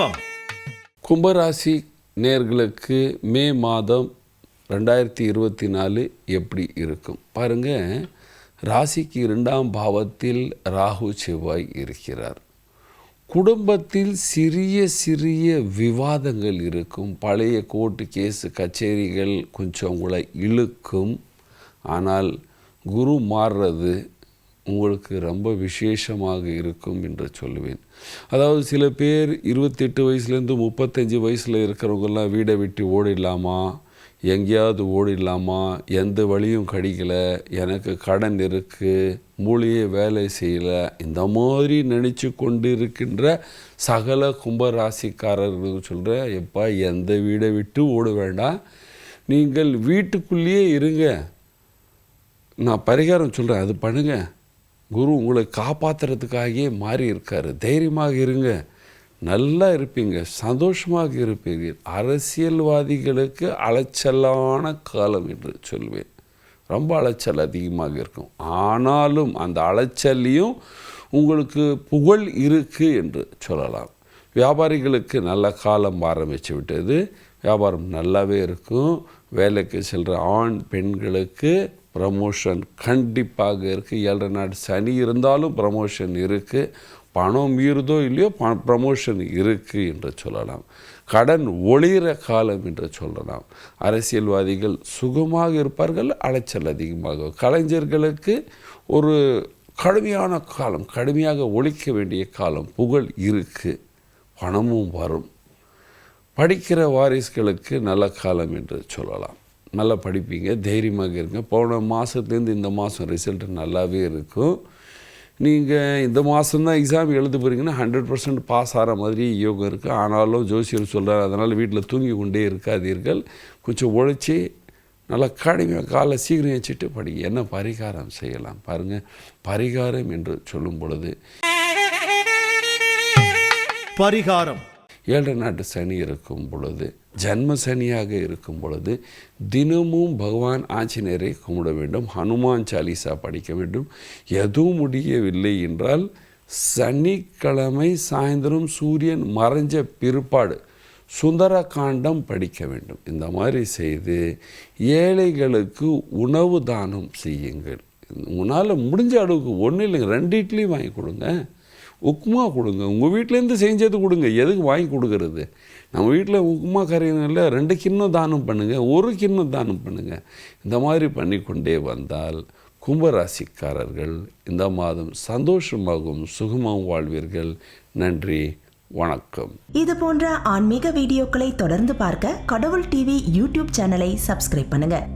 குடும்பம் கும்பராசி நேர்களுக்கு மே மாதம் ரெண்டாயிரத்தி இருபத்தி நாலு எப்படி இருக்கும்? பாருங்கள் ராசிக்கு இரண்டாம் பாவத்தில் ராகு செவ்வாய் இருக்கிறார். குடும்பத்தில் சிறிய சிறிய விவாதங்கள் இருக்கும். பழைய கோர்ட்டு கேஸு கச்சேரிகள் கொஞ்சம் உங்களை இழுக்கும். ஆனால் குரு மாறுறது உங்களுக்கு ரொம்ப விசேஷமாக இருக்கும் என்று சொல்லுவேன். அதாவது சில பேர் இருபத்தெட்டு வயசுலேருந்து முப்பத்தஞ்சு வயசில் இருக்கிறவங்கெல்லாம் வீடை விட்டு ஓடிடலாமா? எங்கேயாவது ஓடிடலாமா? எந்த வழியும் கிடைக்கல. எனக்கு கடன் இருக்குது மூலியே வேலை செய்யலை. இந்த மாதிரி நினச்சி கொண்டு இருக்கின்ற சகல கும்பராசிக்காரர்களுக்கு சொல்கிறேன் எப்பா எந்த வீடை விட்டு ஓட வேண்டாம். நீங்கள் வீட்டுக்குள்ளேயே இருங்க. நான் பரிகாரம் சொல்கிறேன் அது பண்ணுங்கள் குரு உங்களை காப்பாற்றுறதுக்காகவே மாறி இருக்கார். தைரியமாக இருங்க. நல்லா இருப்பீங்க. சந்தோஷமாக இருப்பீர்கள் அரசியல்வாதிகளுக்கு அலைச்சலான காலம் என்று சொல்வேன். ரொம்ப அலைச்சல் அதிகமாக இருக்கும். ஆனாலும் அந்த அலைச்சல்லையும் உங்களுக்கு புகழ் இருக்குது என்று சொல்லலாம். வியாபாரிகளுக்கு நல்ல காலம் ஆரம்பித்து விட்டது வியாபாரம் நல்லாவே இருக்கும். வேலைக்கு செல்கிற ஆண் பெண்களுக்கு ப்ரமோஷன் கண்டிப்பாக இருக்குது ஏழரை நாடு சனி இருந்தாலும் ப்ரமோஷன் இருக்குது பணம் மீறுதோ இல்லையோ ப ப்ரமோஷன் இருக்குது என்று சொல்லலாம். கடன் ஒளிர காலம் என்று சொல்லலாம். அரசியல்வாதிகள் சுகமாக இருப்பார்கள் அலைச்சல் அதிகமாக. கலைஞர்களுக்கு ஒரு கடுமையான காலம் கடுமையாக ஒழிக்க வேண்டிய காலம் புகழ் இருக்குது பணமும் வரும். படிக்கிற வாரிசுகளுக்கு நல்ல காலம் என்று சொல்லலாம். நல்லா படிப்பீங்க தைரியமாக இருங்க. போன மாதத்துலேருந்து இந்த மாதம் ரிசல்ட் நல்லாவே இருக்கும். நீங்கள் இந்த மாதம்தான் எக்ஸாம் எழுத போகிறீங்கன்னா ஹண்ட்ரட் பர்சன்ட் பாஸ் ஆகிற மாதிரி யோகம் இருக்குது. ஆனாலும் ஜோசியர் சொல்கிறார் அதனால் வீட்டில் தூங்கி கொண்டே இருக்காதீர்கள். கொஞ்சம் உழைச்சி நல்லா கடுமையாக காலை சீக்கிரம் வச்சுட்டு படி என்ன பரிகாரம் செய்யலாம் பாருங்கள் பரிகாரம் என்று சொல்லும் பொழுது பரிகாரம். ஏழு நாட்டு சனி இருக்கும் பொழுது ஜன்ம சனியாக இருக்கும் பொழுது தினமும் பகவான் ஆஞ்சநேயரை கும்பிட வேண்டும் ஹனுமான் சாலிசா படிக்க வேண்டும். எதுவும் முடியவில்லை என்றால் சனிக்கிழமை சாயந்தரம் சூரியன் மறைஞ்ச பிற்பாடு சுந்தர காண்டம் படிக்க வேண்டும். இந்த மாதிரி செய்து ஏழைகளுக்கு உணவு தானம் செய்யுங்கள். உன்னால் முடிஞ்ச அளவுக்கு ஒன்றும் இல்லைங்க ரெண்டு இட்லி வாங்கி கொடுங்க. உப்புமா கொடுங்க. உங்கள் வீட்டிலேருந்து செஞ்சது கொடுங்க. எதுக்கு வாங்கி கொடுக்கறது? நம்ம வீட்டில் உப்புமா கரையினால ரெண்டு கிண்ணம் தானம் பண்ணுங்கள் ஒரு கிண்ணம் தானம் பண்ணுங்கள் இந்த மாதிரி பண்ணிக்கொண்டே வந்தால் கும்பராசிக்காரர்கள் இந்த மாதம் சந்தோஷமாகவும் சுகமாகவும் வாழ்வீர்கள். நன்றி. வணக்கம். இது போன்ற ஆன்மீக வீடியோக்களை தொடர்ந்து பார்க்க கடவுள் டிவி யூடியூப் சேனலை சப்ஸ்கிரைப் பண்ணுங்க.